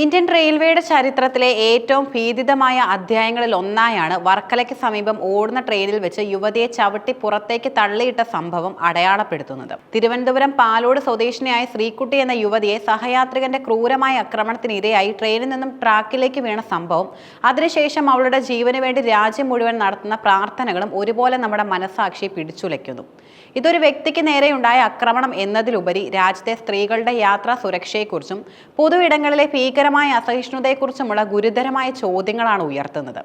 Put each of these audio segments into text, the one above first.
Indian റെയിൽവേയുടെ ചരിത്രത്തിലെ ഏറ്റവും ഭീതിതമായ അധ്യായങ്ങളിൽ ഒന്നായാണ് വർക്കലയ്ക്ക് സമീപം ഓടുന്ന ട്രെയിനിൽ വെച്ച് യുവതിയെ ചവിട്ടി പുറത്തേക്ക് തള്ളിയിട്ട സംഭവം അടയാളപ്പെടുത്തുന്നത്. തിരുവനന്തപുരം പാലോട് സ്വദേശിനിയായ ശ്രീകുട്ടി എന്ന യുവതിയെ സഹയാത്രികന്റെ ക്രൂരമായ ആക്രമണത്തിനിരയായി ട്രെയിനിൽ നിന്നും ട്രാക്കിലേക്ക് വീണ സംഭവം. അതിനുശേഷം അവളുടെ ജീവന് വേണ്ടി രാജ്യം മുഴുവൻ നടത്തുന്ന പ്രാർത്ഥനകളും ഒരുപോലെ നമ്മുടെ മനസാക്ഷിയെ പിടിച്ചുലയ്ക്കുന്നു. ഇതൊരു വ്യക്തിക്ക് നേരെയുണ്ടായ ആക്രമണം എന്നതിലുപരി രാജ്യത്തെ സ്ത്രീകളുടെ യാത്രാ സുരക്ഷയെക്കുറിച്ചും പൊതു ഇടങ്ങളിലെ ഭീകരമായ അസഹിഷ്ണുതയെക്കുറിച്ചുമുള്ള ഗുരുതരമായ ചോദ്യങ്ങളാണ് ഉയർത്തുന്നത്.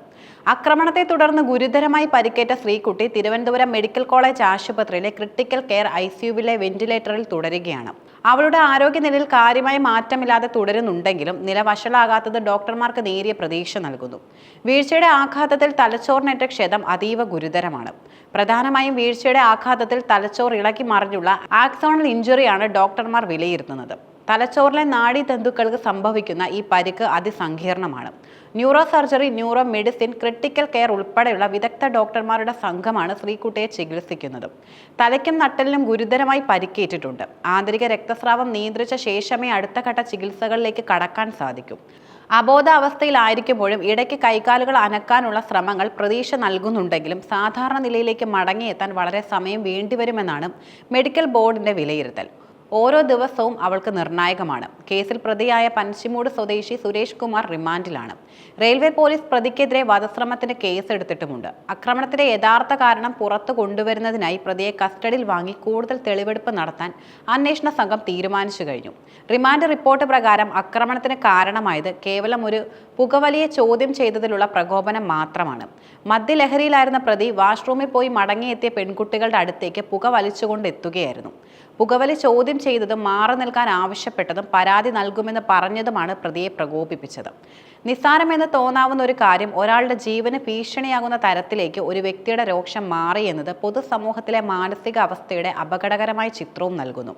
ആക്രമണത്തെ തുടർന്ന് ഗുരുതരമായി പരിക്കേറ്റ ശ്രീകുട്ടി തിരുവനന്തപുരം മെഡിക്കൽ കോളേജ് ആശുപത്രിയിലെ ക്രിട്ടിക്കൽ കെയർ ഐ സിയുവിലെ വെന്റിലേറ്ററിൽ തുടരുകയാണ്. അവളുടെ ആരോഗ്യനിലയിൽ കാര്യമായ മാറ്റമില്ലാതെ തുടരുന്നുണ്ടെങ്കിലും നില വഷളാകാത്തത് ഡോക്ടർമാർക്ക് നേരിയ പ്രതീക്ഷ നൽകുന്നു. വീഴ്ചയുടെ ആഘാതത്തിൽ തലച്ചോറിനേറ്റ ക്ഷതം അതീവ ഗുരുതരമാണ്. പ്രധാനമായും വീഴ്ചയുടെ ആഘാതത്തിൽ തലച്ചോർ ഇളക്കി മറിഞ്ഞുള്ള ആക്സോണൽ ഇഞ്ചുറിയാണ് ഡോക്ടർമാർ വിലയിരുത്തുന്നത്. തലച്ചോറിലെ നാഡീതന്തുക്കൾക്ക് സംഭവിക്കുന്ന ഈ പരിക്ക് അതിസങ്കീർണമാണ്. Neuro surgery neuro medicine critical care ഉൾപ്പെടെയുള്ള വിദഗ്ധ ഡോക്ടർമാരുടെ സംഘമാണ് ശ്രീകുട്ടിയെ ചികിത്സിക്കുന്നത്. തലയ്ക്കും നട്ടലിനും ഗുരുതരമായി പരിക്കേറ്റിട്ടുണ്ട്. ആന്തരിക രക്തസ്രാവം നിയന്ത്രിച്ച ശേഷമേ അടുത്ത ഘട്ട ചികിത്സകളിലേക്ക് കടക്കാൻ സാധിക്കും. അബോധാവസ്ഥയിലായിരിക്കുമ്പോഴും ഇടയ്ക്ക് കൈകാലുകൾ അനക്കാനുള്ള ശ്രമങ്ങൾ പ്രതീക്ഷ നൽകുന്നുണ്ടെങ്കിലും സാധാരണ നിലയിലേക്ക് മടങ്ങിയെത്താൻ വളരെ സമയം വേണ്ടിവരുമെന്നാണ് മെഡിക്കൽ ബോർഡിന്റെ വിലയിരുത്തൽ. ഓരോ ദിവസവും അവൾക്ക് നിർണായകമാണ്. കേസിൽ പ്രതിയായ പൻശിമൂട് സ്വദേശി സുരേഷ് കുമാർ റിമാൻഡിലാണ്. റെയിൽവേ പോലീസ് പ്രതിക്കെതിരെ വധശ്രമത്തിന് കേസെടുത്തിട്ടുമുണ്ട്. ആക്രമണത്തിന്റെ യഥാർത്ഥ കാരണം പുറത്തു കൊണ്ടുവരുന്നതിനായി പ്രതിയെ കസ്റ്റഡിയിൽ വാങ്ങി കൂടുതൽ തെളിവെടുപ്പ് നടത്താൻ അന്വേഷണ സംഘം തീരുമാനിച്ചു കഴിഞ്ഞു. റിമാൻഡ് റിപ്പോർട്ട് പ്രകാരം ആക്രമണത്തിന് കാരണമായത് കേവലം ഒരു പുകവലിയെ ചോദ്യം ചെയ്തതിലുള്ള പ്രകോപനം മാത്രമാണ്. മദ്യലഹരിയിലായിരുന്ന പ്രതി വാഷ്റൂമിൽ പോയി മടങ്ങിയെത്തിയ പെൺകുട്ടികളുടെ അടുത്തേക്ക് പുക വലിച്ചുകൊണ്ട് എത്തുകയായിരുന്നു. പുകവലി ചോദ്യം ചെയ്തതും മാറി നിൽക്കാൻ ആവശ്യപ്പെട്ടതും പരാതി നൽകുമെന്ന് പറഞ്ഞതുമാണ് പ്രതിയെ പ്രകോപിപ്പിച്ചത്. നിസ്സാരമെന്ന് തോന്നാവുന്ന ഒരു കാര്യം ഒരാളുടെ ജീവന് ഭീഷണിയാകുന്ന തരത്തിലേക്ക് ഒരു വ്യക്തിയുടെ രോക്ഷം മാറി എന്നത് പൊതുസമൂഹത്തിലെ മാനസിക അവസ്ഥയുടെ അപകടകരമായ ചിത്രവും നൽകുന്നു.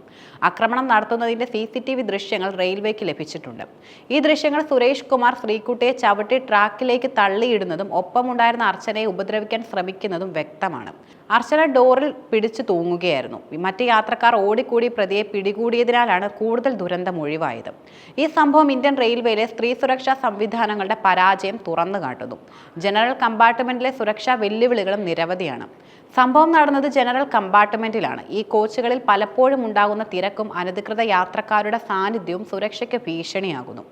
ആക്രമണം നടത്തുന്നതിന്റെ സി സി ടി വി ദൃശ്യങ്ങൾ റെയിൽവേക്ക് ലഭിച്ചിട്ടുണ്ട്. ഈ ദൃശ്യങ്ങൾ സുരേഷ് കുമാർ ശ്രീകുട്ടിയെ ചവിട്ടി ട്രാക്കിലേക്ക് തള്ളിയിടുന്നതും ഒപ്പമുണ്ടായിരുന്ന അർച്ചനയെ ഉപദ്രവിക്കാൻ ശ്രമിക്കുന്നതും വ്യക്തമാണ്. അർച്ചന ഡോറിൽ പിടിച്ചു തൂങ്ങുകയായിരുന്നു. മറ്റ് യാത്രക്കാർ ഓടിക്കൂടി പ്രതിയെ പിടികൂടിയതിനാലാണ് കൂടുതൽ ദുരന്തം ഒഴിവായത്. ഈ സംഭവം ഇന്ത്യൻ റെയിൽവേയിലെ സ്ത്രീ സുരക്ഷാ സംവിധാനങ്ങളുടെ പരാജയം തുറന്നു കാട്ടുന്നു ജനറൽ കമ്പാർട്ട്മെന്റിലെ സുരക്ഷാ വെല്ലുവിളികളും നിരവധിയാണ്. സംഭവം നടന്നത് ജനറൽ കമ്പാർട്ട്മെന്റിലാണ്. ഈ കോച്ചുകളിൽ പലപ്പോഴും ഉണ്ടാകുന്ന തിരക്കും അനധികൃത യാത്രക്കാരുടെ സാന്നിധ്യവും സുരക്ഷയ്ക്ക് ഭീഷണിയാകുന്നു.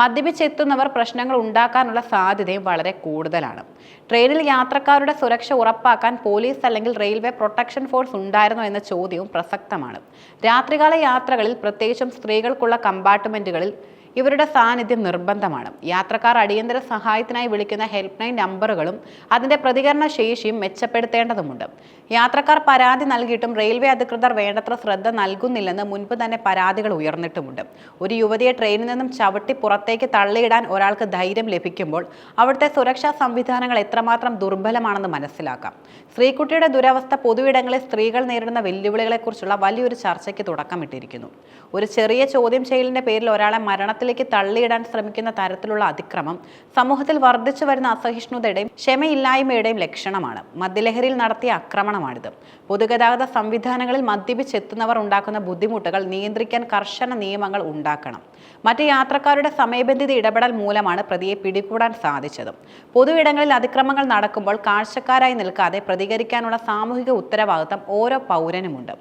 മദ്യപിച്ചെത്തുന്നവർ പ്രശ്നങ്ങൾ ഉണ്ടാക്കാനുള്ള സാധ്യതയും വളരെ കൂടുതലാണ്. ട്രെയിനിൽ യാത്രക്കാരുടെ സുരക്ഷ ഉറപ്പാക്കാൻ പോലീസ് അല്ലെങ്കിൽ റെയിൽവേ പ്രൊട്ടക്ഷൻ ഫോഴ്സ് ഉണ്ടായിരുന്നോ എന്ന ചോദ്യവും പ്രസക്തമാണ്. രാത്രികാല യാത്രകളിൽ പ്രത്യേകിച്ചും സ്ത്രീകൾക്കുള്ള കമ്പാർട്ട്മെന്റുകളിൽ ഇവരുടെ സാന്നിധ്യം നിർബന്ധമാണ്. യാത്രക്കാർ അടിയന്തര സഹായത്തിനായി വിളിക്കുന്ന ഹെൽപ്പ് ലൈൻ നമ്പറുകളും അതിന്റെ പ്രതികരണ ശേഷിയും മെച്ചപ്പെടുത്തേണ്ടതുണ്ട് യാത്രക്കാർ പരാതി നൽകിയിട്ടും റെയിൽവേ അധികൃതർ വേണ്ടത്ര ശ്രദ്ധ നൽകുന്നില്ലെന്ന് മുൻപ് തന്നെ പരാതികൾ ഉയർന്നിട്ടുമുണ്ട്. ഒരു യുവതിയെ ട്രെയിനിൽ നിന്നും ചവിട്ടി പുറത്തേക്ക് തള്ളിയിടാൻ ഒരാൾക്ക് ധൈര്യം ലഭിക്കുമ്പോൾ അവിടുത്തെ സുരക്ഷാ സംവിധാനങ്ങൾ എത്രമാത്രം ദുർബലമാണെന്ന് മനസ്സിലാക്കാം. സ്ത്രീക്കുട്ടിയുടെ ദുരവസ്ഥ പൊതുവിടങ്ങളിൽ സ്ത്രീകൾ നേരിടുന്ന വെല്ലുവിളികളെക്കുറിച്ചുള്ള വലിയൊരു ചർച്ചയ്ക്ക് തുടക്കമിട്ടിരിക്കുന്നു. ഒരു ചെറിയ ചോദ്യം ചെയ്യലിന്റെ പേരിൽ ഒരാളെ മരണത്തിലേക്ക് തള്ളിയിടാൻ ശ്രമിക്കുന്ന തരത്തിലുള്ള അതിക്രമം സമൂഹത്തിൽ വർദ്ധിച്ചു വരുന്ന അസഹിഷ്ണുതയുടെയും ക്ഷമയില്ലായ്മയുടെയും ലക്ഷണമാണ്. മദ്യലഹരിയിൽ നടത്തിയ ആക്രമണമാണിത്. പൊതുഗതാഗത സംവിധാനങ്ങളിൽ മദ്യപിച്ചെത്തുന്നവർ ഉണ്ടാക്കുന്ന ബുദ്ധിമുട്ടുകൾ നിയന്ത്രിക്കാൻ കർശന നിയമങ്ങൾ ഉണ്ടാക്കണം. മറ്റ് യാത്രക്കാരുടെ സമയബന്ധിത ഇടപെടൽ മൂലമാണ് പ്രതിയെ പിടികൂടാൻ സാധിച്ചത്. പൊതു ഇടങ്ങളിൽ അതിക്രമങ്ങൾ നടക്കുമ്പോൾ കാഴ്ചക്കാരായി നിൽക്കാതെ പ്രതികരിക്കാനുള്ള സാമൂഹിക ഉത്തരവാദിത്തം ഓരോ പൗരനുമുണ്ട്.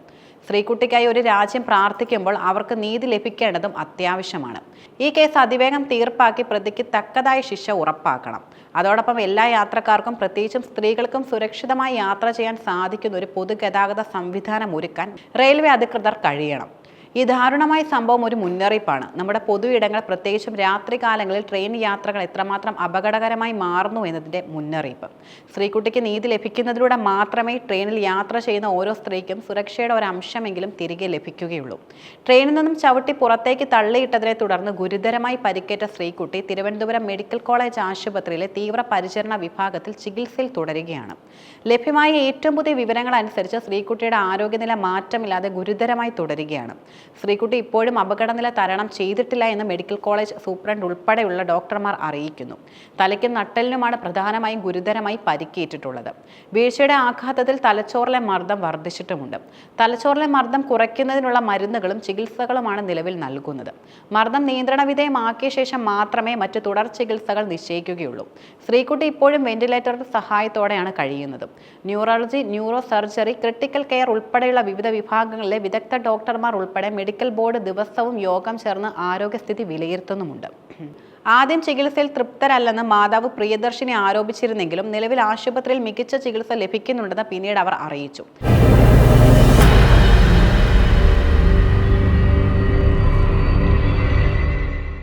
സ്ത്രീകുട്ടിക്കായി ഒരു രാജ്യം പ്രാർത്ഥിക്കുമ്പോൾ അവർക്ക് നീതി ലഭിക്കേണ്ടതും അത്യാവശ്യമാണ്. ഈ കേസ് അതിവേഗം തീർപ്പാക്കി പ്രതിക്ക് തക്കതായ ശിക്ഷ ഉറപ്പാക്കണം. അതോടൊപ്പം എല്ലാ യാത്രക്കാർക്കും പ്രത്യേകിച്ചും സ്ത്രീകൾക്കും സുരക്ഷിതമായി യാത്ര ചെയ്യാൻ സാധിക്കുന്ന ഒരു പൊതുഗതാഗത സംവിധാനം ഒരുക്കാൻ റെയിൽവേ അധികൃതർ കഴിയണം. ഈ ദാരുണമായ സംഭവം ഒരു മുന്നറിയിപ്പാണ്. നമ്മുടെ പൊതു ഇടങ്ങൾ പ്രത്യേകിച്ചും രാത്രികാലങ്ങളിൽ ട്രെയിൻ യാത്രകൾ എത്രമാത്രം അപകടകരമായി മാറുന്നു എന്നതിന്റെ മുന്നറിയിപ്പ്. സ്ത്രീകുട്ടിക്ക് നീതി ലഭിക്കുന്നതിലൂടെ മാത്രമേ ട്രെയിനിൽ യാത്ര ചെയ്യുന്ന ഓരോ സ്ത്രീക്കും സുരക്ഷയുടെ ഒരു അംശമെങ്കിലും തിരികെ ലഭിക്കുകയുള്ളൂ. ട്രെയിനിൽ നിന്നും ചവിട്ടി പുറത്തേക്ക് തള്ളിയിട്ടതിനെ തുടർന്ന് ഗുരുതരമായി പരിക്കേറ്റ സ്ത്രീകുട്ടി തിരുവനന്തപുരം മെഡിക്കൽ കോളേജ് ആശുപത്രിയിലെ തീവ്ര പരിചരണ വിഭാഗത്തിൽ ചികിത്സയിൽ തുടരുകയാണ്. ലഭ്യമായ ഏറ്റവും പുതിയ വിവരങ്ങൾ അനുസരിച്ച് സ്ത്രീകുട്ടിയുടെ ആരോഗ്യനില മാറ്റമില്ലാതെ ഗുരുതരമായി തുടരുകയാണ്. ശ്രീകുട്ടി ഇപ്പോഴും അപകടനില തരണം ചെയ്തിട്ടില്ല എന്ന് മെഡിക്കൽ കോളേജ് സൂപ്രണ്ട് ഉൾപ്പെടെയുള്ള ഡോക്ടർമാർ അറിയിക്കുന്നു. തലയ്ക്കും നട്ടലിനുമാണ് പ്രധാനമായും ഗുരുതരമായി പരിക്കേറ്റിട്ടുള്ളത്. വീഴ്ചയുടെ ആഘാതത്തിൽ തലച്ചോറിലെ മർദ്ദം വർദ്ധിച്ചിട്ടുമുണ്ട്. തലച്ചോറിലെ മർദ്ദം കുറയ്ക്കുന്നതിനുള്ള മരുന്നുകളും ചികിത്സകളുമാണ് നിലവിൽ നൽകുന്നത്. മർദ്ദം നിയന്ത്രണ വിധേയമാക്കിയ ശേഷം മാത്രമേ മറ്റ് തുടർ ചികിത്സകൾ നിശ്ചയിക്കുകയുള്ളൂ. ശ്രീകുട്ടി ഇപ്പോഴും വെന്റിലേറ്ററുടെ സഹായത്തോടെയാണ് കഴിയുന്നത്. Neurology neuro surgery critical care ഉൾപ്പെടെയുള്ള വിവിധ വിഭാഗങ്ങളിലെ വിദഗ്ധ ഡോക്ടർമാർ ഉൾപ്പെടെ മെഡിക്കൽ ബോർഡ് ദിവസവും യോഗം ചേർന്ന് ആരോഗ്യസ്ഥിതി വിലയിരുത്തുന്നുമുണ്ട്. ആദ്യം ചികിത്സയിൽ തൃപ്തരല്ലെന്ന് മാതാവ് പ്രിയദർശിനി ആരോപിച്ചിരുന്നെങ്കിലും നിലവിൽ ആശുപത്രിയിൽ മികച്ച ചികിത്സ ലഭിക്കുന്നുണ്ടെന്ന് പിന്നീട് അവർ അറിയിച്ചു.